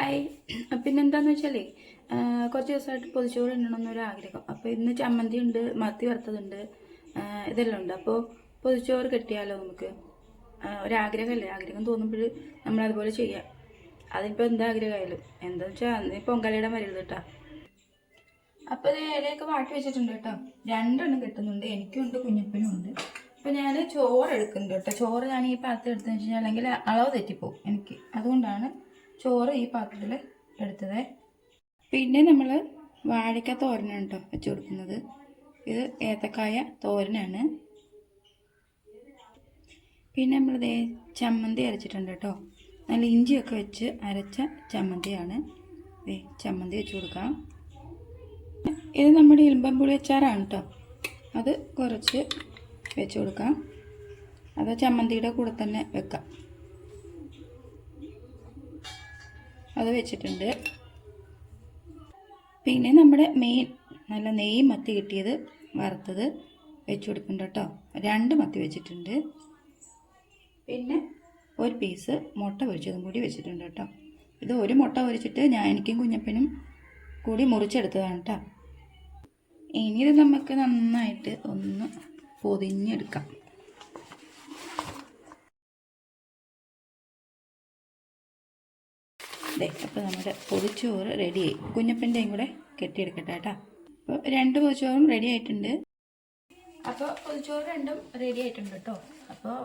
Hi പിന്നെന്താന്ന് വെച്ചാലേ കുറച്ച് ദിവസമായിട്ട് പൊതിച്ചോറ് തിന്നണമെന്നൊരു ആഗ്രഹം. അപ്പോൾ ഇന്ന് ചമ്മന്തി ഉണ്ട് മത്തി വറുത്തതുണ്ട് ഇതെല്ലാം ഉണ്ട്. അപ്പോൾ പൊതിച്ചോറ് കിട്ടിയാലോ നമുക്ക്? ഒരാഗ്രഹമല്ലേ ആഗ്രഹം തോന്നുമ്പോൾ നമ്മൾ അതുപോലെ ചെയ്യാം. അതിപ്പോൾ എന്താ ആഗ്രഹമായാലും? എന്താ വെച്ചാൽ അന്ന് പൊങ്കാലയുടെ മരുന്ന് കേട്ടോ അപ്പോൾ ഇത് ഇലയൊക്കെ വാട്ടി വെച്ചിട്ടുണ്ട് കേട്ടോ. രണ്ടെണ്ണം കിട്ടുന്നുണ്ട്. എനിക്കുണ്ട് കുഞ്ഞപ്പനും ഉണ്ട്. അപ്പോൾ ഞാൻ ചോറ് എടുക്കുന്നുണ്ട് കേട്ടോ. ചോറ് ഞാൻ ഈ പാത്രം എടുത്തതെന്ന് വെച്ച് കഴിഞ്ഞാൽ അല്ലെങ്കിൽ അളവ് തെറ്റിപ്പോവും എനിക്ക്. അതുകൊണ്ടാണ് ചോറ് ഈ പാത്രത്തിൽ എടുത്തത്. പിന്നെ നമ്മൾ വാഴയ്ക്ക തോരനാണ് കേട്ടോ വെച്ച് കൊടുക്കുന്നത്. ഇത് ഏത്തക്കായ തോരനാണ്. പിന്നെ നമ്മൾ ദേ ചമ്മന്തി അരച്ചിട്ടുണ്ട് കേട്ടോ നല്ല ഇഞ്ചിയൊക്കെ വെച്ച് അരച്ച ചമ്മന്തിയാണ്. ചമ്മന്തി വെച്ച് കൊടുക്കാം. ഇത് നമ്മുടെ ഇളുമ്പമ്പുളി അച്ചാറാണ് കേട്ടോ അത് കുറച്ച് വെച്ച് കൊടുക്കാം. അത് ചമ്മന്തിയുടെ കൂടെ തന്നെ വെക്കാം. അത് വെച്ചിട്ടുണ്ട്. പിന്നെ നമ്മുടെ മെയിൻ നല്ല നെയ്യ് മത്തി കിട്ടിയത് വറുത്തത് വെച്ച് കൊടുക്കുന്നുണ്ട് കേട്ടോ. രണ്ട് മത്തി വെച്ചിട്ടുണ്ട്. പിന്നെ ഒരു പീസ് മുട്ട പൊരിച്ചതും കൂടി വെച്ചിട്ടുണ്ട് കേട്ടോ. ഇത് ഒരു മുട്ട പൊരിച്ചിട്ട് ഞാൻ എനിക്കും കുഞ്ഞപ്പനും കൂടി മുറിച്ചെടുത്തതാണ് കേട്ടോ. ഇനി ഇത് നമുക്ക് നന്നായിട്ട് ഒന്ന് പൊതിഞ്ഞെടുക്കാം. ദേ അപ്പോൾ നമ്മുടെ പൊതിച്ചോറ് റെഡിയായി കുഞ്ഞപ്പന്റെയും കൂടെ കെട്ടിയെടുക്കട്ടെ കേട്ടോ. അപ്പോൾ രണ്ട് പൊതിച്ചോറും റെഡി ആയിട്ടുണ്ട്. അപ്പോൾ പൊതിച്ചോറ് രണ്ടും റെഡി ആയിട്ടുണ്ട് കേട്ടോ. അപ്പോൾ